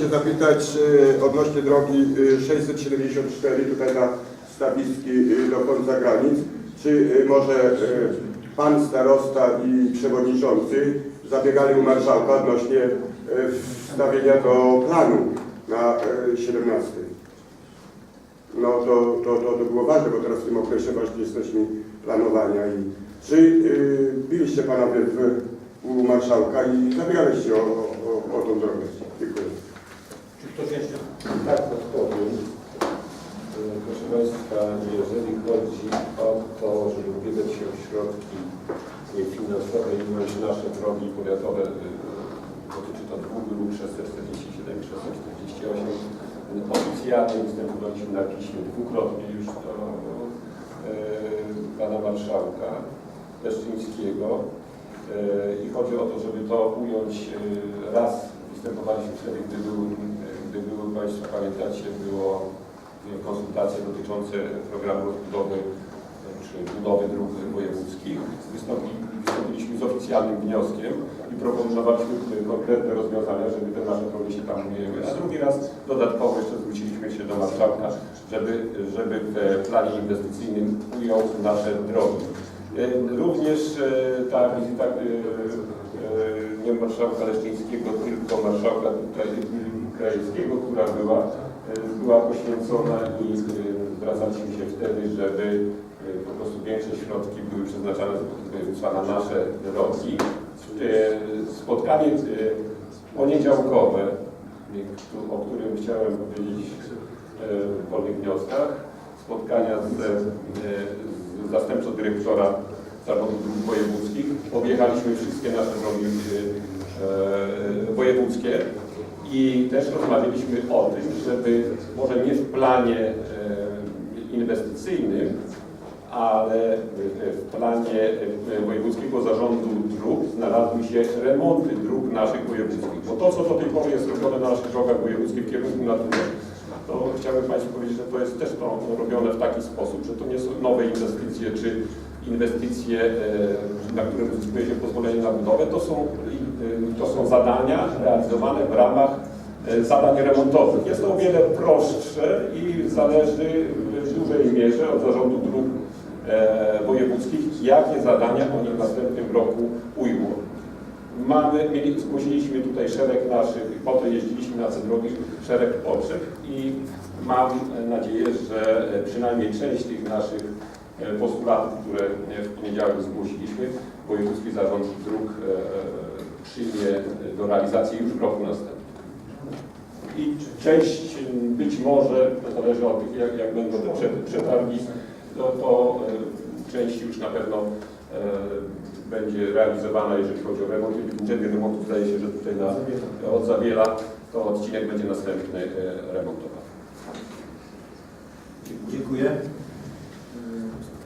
się zapytać e, odnośnie drogi e, 674 tutaj na Stawiski e, do końca granic. Czy może pan starosta i przewodniczący zabiegali u marszałka odnośnie wstawienia do planu na e, 17? No to, to, to, to było ważne, bo teraz w tym okresie właśnie jesteśmy planowania i czy y, byliście panowie w, u marszałka i zabiegaliście o, o, o tą drogę? Dziękuję. Czy ktoś jeszcze? Tak, odpowiem. Proszę Państwa, jeżeli chodzi o to, żeby ubiegać się o środki finansowe i mając nasze drogi powiatowe, e, dotyczy to dwóch dróg 647 i 648. Oficjalnie występowaliśmy na piśmie dwukrotnie już do e, Pana Marszałka Leszczyńskiego. E, I chodzi o to, żeby to ująć e, raz występowaliśmy wtedy, gdy, był, gdy były Państwo pamiętacie, było e, konsultacje dotyczące programu rozbudowy e, czy budowy dróg wojewódzkich. Wystąpi, wystąpiliśmy z oficjalnym wnioskiem i proponowaliśmy konkretne rozwiązania, żeby te nasze drogi się tam ujęły. A drugi raz dodatkowo jeszcze zwróciliśmy się do marszałka, żeby, żeby w planie inwestycyjnym ujął nasze drogi. E, Również ta wizyta nie marszałka Leszczyńskiego, tylko marszałka tutaj Krajewskiego, która była, e, była poświęcona i e, zwracaliśmy się wtedy, żeby e, po prostu większe środki były przeznaczane na nasze drogi. Spotkanie poniedziałkowe, o którym chciałem powiedzieć w wolnych wnioskach, spotkania z, z zastępcą dyrektora Zarządu Dróg Wojewódzkich. Objechaliśmy wszystkie nasze drogi wojewódzkie i też rozmawialiśmy o tym, żeby może nie w planie e, inwestycyjnym, ale w planie e, Wojewódzkiego Zarządu Dróg znalazły się remonty dróg naszych wojewódzkich. Bo to, co do tej pory jest robione na naszych drogach wojewódzkich w kierunku na Tunel, to chciałbym Państwu powiedzieć, że to jest też to robione w taki sposób, że to nie są nowe inwestycje czy inwestycje, e, na które uzyskuje się pozwolenie na budowę, to są, e, to są zadania realizowane w ramach e, zadań remontowych. Jest to o wiele prostsze i zależy w dużej mierze od zarządu dróg wojewódzkich, jakie zadania oni w następnym roku ujmą. Mamy, mieli, zgłosiliśmy tutaj szereg naszych, po to jeździliśmy na te drogi, szereg potrzeb i mam nadzieję, że przynajmniej część tych naszych postulatów, które w poniedziałek zgłosiliśmy, Wojewódzki Zarząd Dróg e, e, przyjmie do realizacji już w roku następnym. I część być może, to zależy od tych, jak, jak będą te prze- przetargi, to, to e, część już na pewno e, będzie realizowana, jeżeli chodzi o remont. I budżety remontu zdaje się, że tutaj na, od Zawiela to odcinek będzie następny e, remontowany. Dziękuję. Дякую.